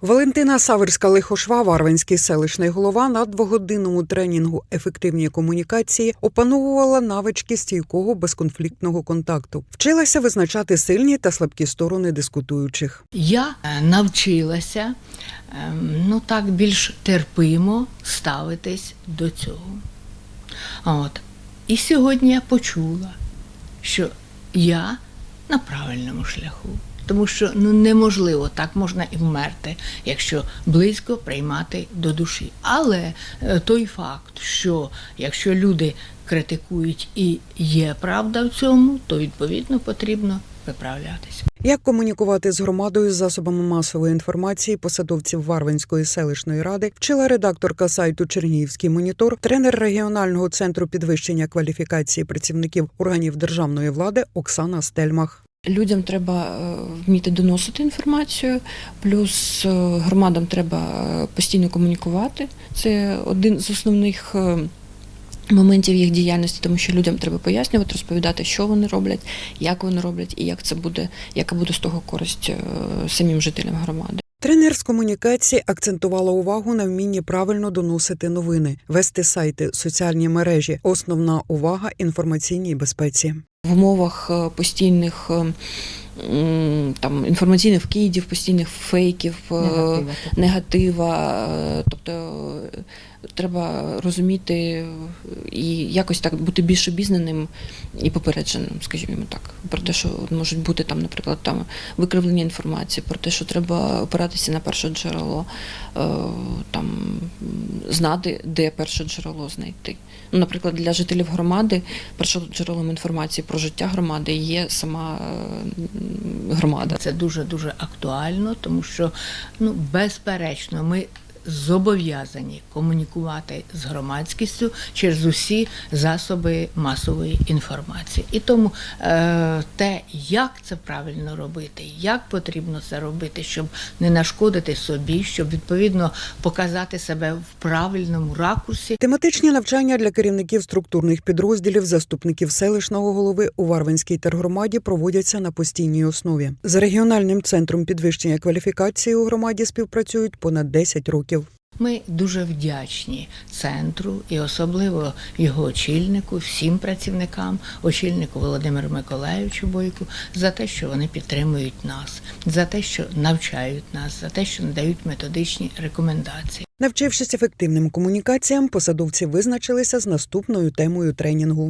Валентина Саверська Лихошва, Варвинський селищний голова, на двогодинному тренінгу ефективні комунікації опановувала навички стійкого безконфліктного контакту, вчилася визначати сильні та слабкі сторони дискутуючих. Я е, навчилася ем, ну так більш терпимо ставитись до цього. От. І сьогодні я почула, що я на правильному шляху. Тому що ну неможливо так можна і вмерти, якщо близько приймати до душі. Але е, той факт, що якщо люди критикують і є правда в цьому, то відповідно потрібно виправлятися. Як комунікувати з громадою з засобами масової інформації посадовців Варвинської селищної ради вчила редакторка сайту Чернігівський монітор, тренер регіонального центру підвищення кваліфікації працівників органів державної влади Оксана Стельмах. Людям треба е, вміти доносити інформацію, плюс е, громадам треба е, постійно комунікувати. Це один з основних моментів їх діяльності, тому що людям треба пояснювати, розповідати, що вони роблять, як вони роблять і як це буде, яка буде з того користь е, самим жителям громади. Тренер з комунікації акцентувала увагу на вмінні правильно доносити новини, вести сайти, соціальні мережі. Основна увага інформаційній безпеці. В умовах е, постійних е, там інформаційних вкидів, постійних фейків, е, негатива. е, Тобто е, треба розуміти і якось так бути більш обізнаним і попередженим, скажімо так, про те, що можуть бути там, наприклад, там викривлення інформації, про те, що треба опиратися на перше джерело, там знати, де перше джерело знайти. Ну, наприклад, для жителів громади першим джерелом інформації про життя громади є сама е, громада. Це дуже дуже актуально, тому що ну безперечно, ми зобов'язані комунікувати з громадськістю через усі засоби масової інформації. І тому е, те, як це правильно робити, як потрібно це робити, щоб не нашкодити собі, щоб відповідно показати себе в правильному ракурсі, Тематичні навчання для керівників структурних підрозділів, заступників селищного голови у Варвинській тергромаді проводяться на постійній основі. З регіональним центром підвищення кваліфікації у громаді співпрацюють понад 10 років. Ми дуже вдячні центру і особливо його очільнику, всім працівникам, очільнику Володимиру Миколаївичу Бойку, за те, що вони підтримують нас, за те, що навчають нас, за те, що надають методичні рекомендації. Навчившись ефективним комунікаціям, посадовці визначилися з наступною темою тренінгу.